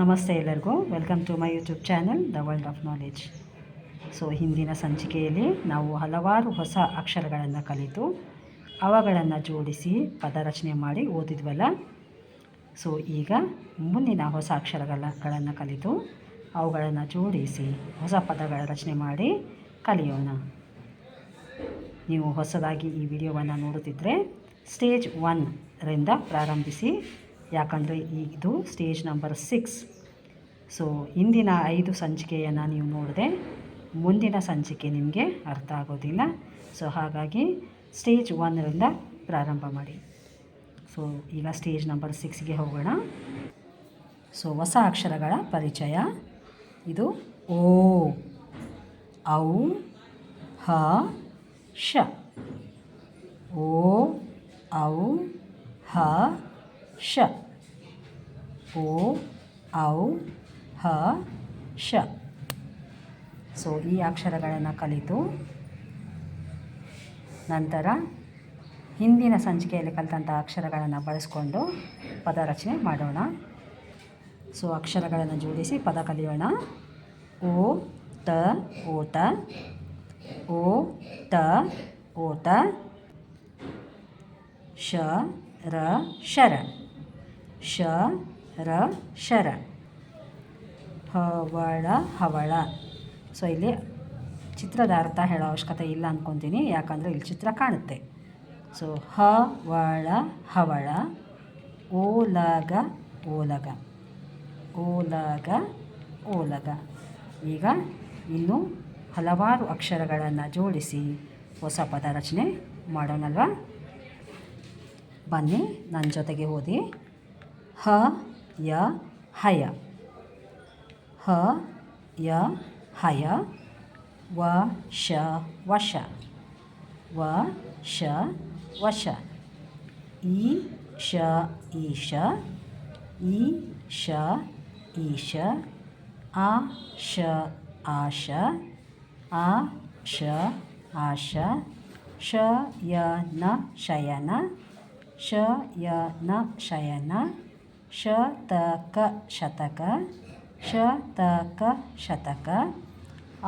ನಮಸ್ತೆ ಎಲ್ಲರಿಗೂ. Welcome to my YouTube channel the world of knowledge so ಹಿಂದಿನ ಸಂಚಿಕೆಯಲ್ಲಿ ನಾವು ಹಲವಾರು ಹೊಸ ಅಕ್ಷರಗಳನ್ನು ಕಲಿತು, ಅವುಗಳನ್ನು ಜೋಡಿಸಿ ಪದರಚನೆ ಮಾಡಿ ಓದಿದ್ವಲ್ಲ? ಸೊ ಈಗ ಮುಂದಿನ ಹೊಸ ಅಕ್ಷರಗಳನ್ನು ಕಲಿತು, ಅವುಗಳನ್ನು ಜೋಡಿಸಿ ಹೊಸ ಪದಗಳ ರಚನೆ ಮಾಡಿ ಕಲಿಯೋಣ. ನೀವು ಹೊಸದಾಗಿ ಈ ವಿಡಿಯೋವನ್ನು ನೋಡುತ್ತಿದ್ದರೆ ಸ್ಟೇಜ್ ಒನ್ರಿಂದ ಪ್ರಾರಂಭಿಸಿ ಯಾಕಂದರೆ ಇದು ಸ್ಟೇಜ್ ನಂಬರ್ ಸಿಕ್ಸ್ ಸೊ ಇಂದಿನ ಐದು ಸಂಚಿಕೆಯನ್ನು ನೀವು ನೋಡಿದೆ ಮುಂದಿನ ಸಂಚಿಕೆ ನಿಮಗೆ ಅರ್ಥ ಆಗೋದಿಲ್ಲ. ಸೊ ಹಾಗಾಗಿ ಸ್ಟೇಜ್ ಒನ್ನಿಂದ ಪ್ರಾರಂಭ ಮಾಡಿ. ಸೊ ಈಗ ಸ್ಟೇಜ್ ನಂಬರ್ ಸಿಕ್ಸ್ಗೆ ಹೋಗೋಣ. ಸೊ ಹೊಸ ಅಕ್ಷರಗಳ ಪರಿಚಯ. ಇದು ಓ, ಔ, ಹ, ಶ. ಓ, ಔ, ಹ ಶ. ಓ, ಔ, ಹ, ಶ. ಸೊ, ಈ ಅಕ್ಷರಗಳನ್ನು ಕಲಿತು ನಂತರ ಹಿಂದಿನ ಸಂಚಿಕೆಯಲ್ಲಿ ಕಲಿತಂಥ ಅಕ್ಷರಗಳನ್ನು ಬಳಸ್ಕೊಂಡು ಪದ ರಚನೆ ಮಾಡೋಣ. ಸೊ, ಅಕ್ಷರಗಳನ್ನು ಜೋಡಿಸಿ ಪದ ಕಲಿಯೋಣ. ಓ, ತ, ಓಟ. ಓ, ತ, ಓಟ. ಶ, ರ, ಶರ. ಶ, ರ, ಶರ. ಹವಳ ಹವಳ. ಸೊ ಇಲ್ಲಿ ಚಿತ್ರದ ಅರ್ಥ ಹೇಳೋ ಅವಶ್ಯಕತೆ ಇಲ್ಲ ಅಂದ್ಕೊತೀನಿ ಯಾಕಂದರೆ ಇಲ್ಲಿ ಚಿತ್ರ ಕಾಣುತ್ತೆ. ಸೊ ಹವಳ ಹವಳ ಓಲಗ. ಓಲಗ ಓಲಗ ಓಲಗ. ಈಗ ಇನ್ನು ಹಲವಾರು ಅಕ್ಷರಗಳನ್ನು ಜೋಡಿಸಿ ಹೊಸ ಪದ ರಚನೆ ಮಾಡೋಣಲ್ವ? ಬನ್ನಿ ನನ್ನ ಜೊತೆಗೆ ಓದಿ. ಹ ಯ ಹಯ ಹ ಯ ಹಯ ವ ಶ ವಶ ವ ಶ ವಶ ಈ ಶ ಈಶ ಈ ಶ ಈಶ ಆ ಶ ಆಶ ಆ ಶ ಆಶ ಶ ಯ ನ ಶಯನ ಶ ಯ ನ ಶಯನ ಶತಕ ಶತಕ ಶತಕ ಶತಕ,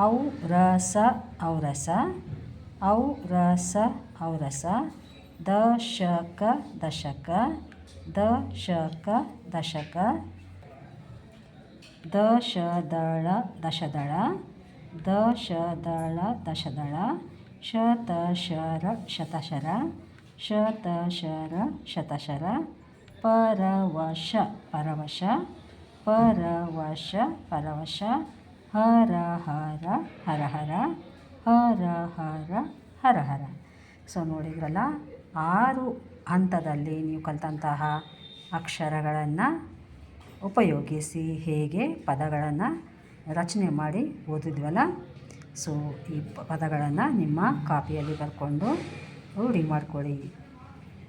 ಔರಸ ಔರಸ ಔರಸ ಔರಸ, ದಶಕ ದಶಕ ದಶಕ ದಶಕ, ದಶದಳ ದಶದಳ ದಶದಳ ದಶದಳ, ಶತಶರ ಶತಶರ ಶತಶರ ಶತಶರ ಪರವಶ ಪರವಶ ಪರವಶ ಪರವಶ, ಹರ ಹರ ಹರ ಹರ ಹರ ಹರ ಹರ ಹರ. ಸೊ ನೋಡಿದ್ರಲ್ಲ, ಆರು ಹಂತದಲ್ಲಿ ನೀವು ಕಲಿತಂತಹ ಅಕ್ಷರಗಳನ್ನು ಉಪಯೋಗಿಸಿ ಹೇಗೆ ಪದಗಳನ್ನು ರಚನೆ ಮಾಡಿ ಓದಿದ್ವಲ್ಲ ಸೊ ಈ ಪದಗಳನ್ನು ನಿಮ್ಮ ಕಾಪಿಯಲ್ಲಿ ಬರ್ಕೊಂಡು ರೂಢಿ ಮಾಡಿಕೊಳ್ಳಿ.